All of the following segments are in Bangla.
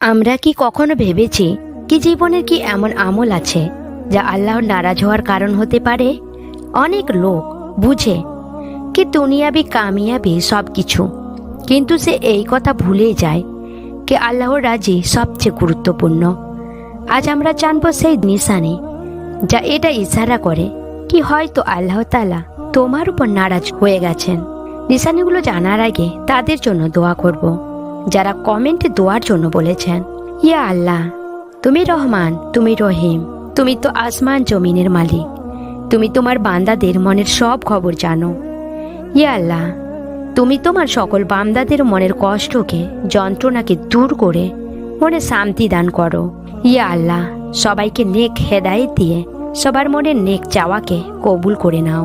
আমরা কি কখনো ভেবেছি কি জীবনের কি এমন আমল আছে যা আল্লাহর নারাজ হওয়ার কারণ হতে পারে? অনেক লোক বুঝে কি দুনিয়াবি, কামিয়াবি সব কিছু কিন্তু সে এই কথা ভুলে যায় কি আল্লাহর রাজি সবচেয়ে গুরুত্বপূর্ণ। আজ আমরা জানব সেই নিশানি যা এটা ইশারা করে কি হয়তো আল্লাহ তালা তোমার উপর নারাজ হয়ে গেছেন। নিশানিগুলো জানার আগে তাদের জন্য দোয়া করব। যারা কমেন্টে দোয়ার জন্য বলেছেন, ইয়া আল্লাহ, তুমি রহমান, তুমি রহিম, তুমি তো আসমান জমিনের মালিক, তুমি তোমার বান্দাদের মনের সব খবর জানো। ইয়া আল্লাহ, তুমি তোমার সকল বান্দাদের মনের কষ্টকে, যন্ত্রণাকে দূর করে মনে শান্তি দান করো। ইয়া আল্লাহ, সবাইকে নেক হেদায়েত দিয়ে সবার মনে নেক চাওয়াকে কবুল করে নাও।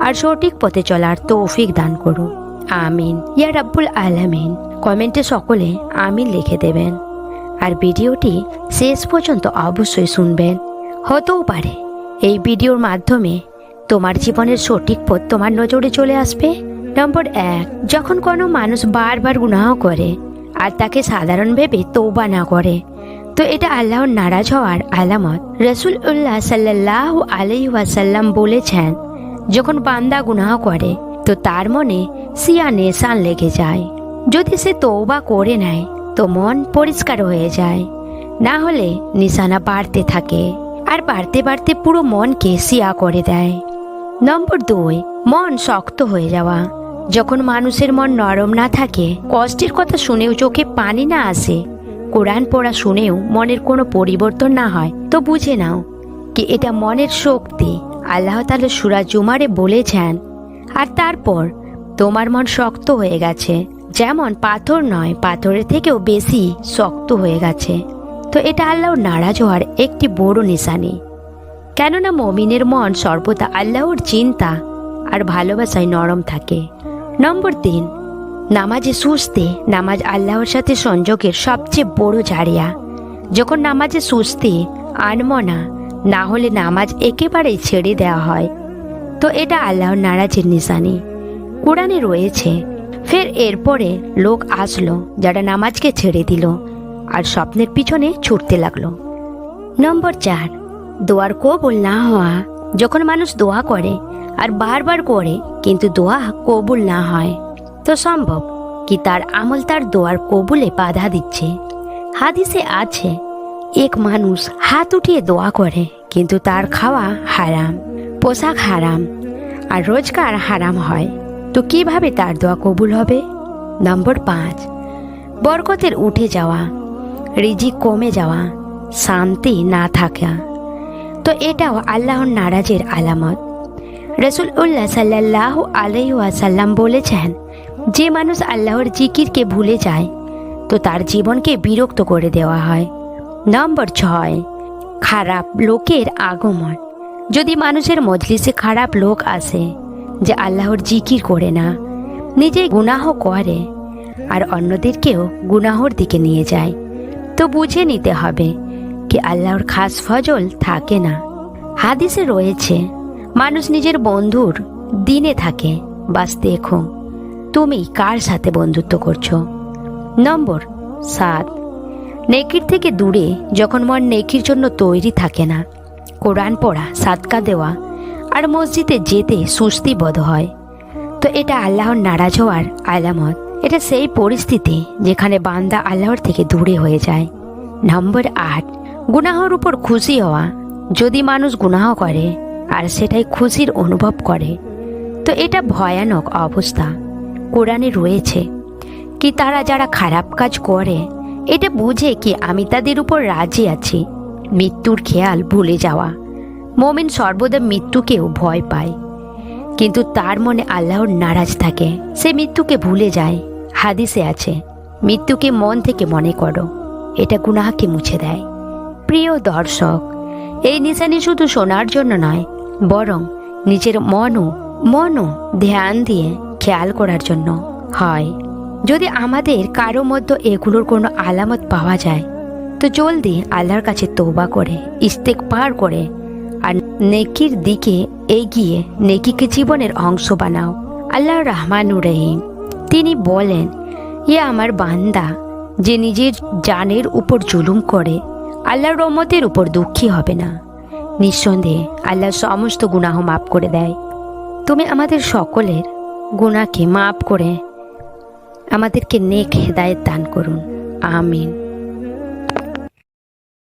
আর সঠিক পথে চলার তৌফিক দান করো। আমিন। ইয়া রাব্বুল আলামিন। কমেন্টে সকলে আমিন লিখে দেবেন। আর ভিডিওটি শেষ পর্যন্ত অবশ্যই শুনবেন। হতেও পারে এই ভিডিওর মাধ্যমে তোমার জীবনের সঠিক পথ তোমার নজরে চলে আসবে। নম্বর এক, যখন কোনো মানুষ বারবার গুনাহ করে আর তাকে সাধারণ ভেবে তৌবা না করে, তো এটা আল্লাহর নারাজ হওয়ার আলামত। রসুল উল্লাহ সাল্লাহ ওয়াসাল্লাম বলেছেন, যখন বান্দা গুনাহ করে তো তার মনে সিয়া নেশান লেগে যায়। যদি সে তৌবা করে নেয়, তো মন পরিষ্কার হয়ে যায়। না হলে নিশানা বাড়তে থাকে। আর বাড়তে বাড়তে পুরো মনকে সিয়া করে দেয়। নম্বর দুই, মন শক্ত হয়ে যাওয়া। যখন মানুষের মন নরম না থাকে, কষ্টের কথা শুনেও চোখে পানি না আসে, কোরআন পড়া শুনেও মনের কোনো পরিবর্তন না হয়, তো বুঝে নাও কি এটা মনের শক্তি। আল্লাহ তালা সুরা জুমারে বলেছেন আর তারপর তোমার মন শক্ত হয়ে গেছে। যেমন পাথর নয়, পাথরের থেকেও বেশি শক্ত হয়ে গেছে। তো এটা আল্লাহর নারাজ হওয়ার একটি বড় নিশানি। কেননা মমিনের মন সর্বদা আল্লাহর চিন্তা আর ভালোবাসায় নরম থাকে। নম্বর তিন, নামাজে সুস্তে নামাজ আল্লাহর সাথে সংযোগের সবচেয়ে বড় জারিয়া। যখন নামাজে সুস্তে আনমনা, না হলে নামাজ একেবারেই ছেড়ে দেওয়া হয়। তো এটা আল্লাহর নারাজের নিশানি। কোরআনে রয়েছে, ফের এরপরে লোক আসলো যারা নামাজকে ছেড়ে দিল আর স্বপ্নের পিছনে ছুটতে লাগল। নম্বর চার, দোয়ার কবুল না হওয়া। যখন মানুষ দোয়া করে আর বারবার করে, কিন্তু দোয়া কবুল না হয়, তো সম্ভব কি তার আমল তার দোয়ার কবুলে বাধা দিচ্ছে? হাদিসে আছে, এক মানুষ হাত উঠিয়ে দোয়া করে, কিন্তু তার খাওয়া হারাম। পোশাক হারাম আর রোজগার হারাম হয়। তো কীভাবে তার দোয়া কবুল হবে? নম্বর পাঁচ, বরকতের উঠে যাওয়া, রিজিক কমে যাওয়া, শান্তি না থাকা। তো এটাও আল্লাহর নারাজের আলামত। রসুল উল্লাহ সাল্লাহ আলাইসাল্লাম বলেছেন, যে মানুষ আল্লাহর জিকিরকে ভুলে যায়, তো তার জীবনকে বিরক্ত করে দেওয়া হয়। নম্বর ছয়, খারাপ লোকের আগমন। যদি মানুষের মজলিসে খারাপ লোক আসে যে আল্লাহর জিকির করে না, নিজে গুনাহ করে আর অন্যদেরকেও গুনাহর দিকে নিয়ে যায়, তো বুঝে নিতে হবে কি আল্লাহর খাস ফজল থাকে না। হাদিসে রয়েছে, মানুষ নিজের বন্ধুর দিনে থাকে, বাস দেখো, তুমি কার সাথে বন্ধুত্ব করছ? নম্বর, সাত। নেকির থেকে দূরে যখন মন নেকির জন্য তৈরি থাকে না কোরআন পড়া, সাদকা দেওয়া আর মসজিদে যেতে সুস্তি বোধ হয়। তো এটা আল্লাহর নারাজ হওয়ার আলামত। এটা সেই পরিস্থিতি যেখানে বান্দা আল্লাহর থেকে দূরে হয়ে যায়। নম্বর আট, গুনাহর উপর খুশি হওয়া। যদি মানুষ গুনাহ করে আর সেটাই খুশির অনুভব করে, তো এটা ভয়ানক অবস্থা। কোরআনে রয়েছে, কি তারা যারা খারাপ কাজ করে, এটা বুঝে কি আমি তাদের উপর রাজি আছি? মৃত্যুর খেয়াল ভুলে যাওয়া। মোমেন সর্বদা মৃত্যুকেও ভয় পায়। কিন্তু তার মনে আল্লাহর নারাজ থাকে। সে মৃত্যুকে ভুলে যায়। হাদিসে আছে, মৃত্যুকে মন থেকে মনে করো। এটা গুনাহকে মুছে দেয়। প্রিয় দর্শক, এই নিশানি শুধু শোনার জন্য নয়, বরং নিজের মনও মনও ধ্যান দিয়ে খেয়াল করার জন্য হয়। যদি আমাদের কারও মধ্যে এগুলোর কোনো আলামত পাওয়া যায় তো জলদি আল্লাহর কাছে তৌবা করে ইস্তেক পার করে, আর নেকির দিকে এগিয়ে নেকিকে জীবনের অংশ বানাও। আল্লাহ রহমানুর রহিম। তিনি বলেন ইয়ে আমার বান্দা, যে নিজের জানের উপর জুলুম করে, আল্লাহর রহমতের উপর দুঃখী হবে না। নিঃসন্দেহে আল্লাহ সমস্ত গুনাহ মাফ করে দেয়। তুমি আমাদের সকলের গুনাহকে মাফ করে আমাদেরকে নেক হেদায়েত দান করুন। আমিন।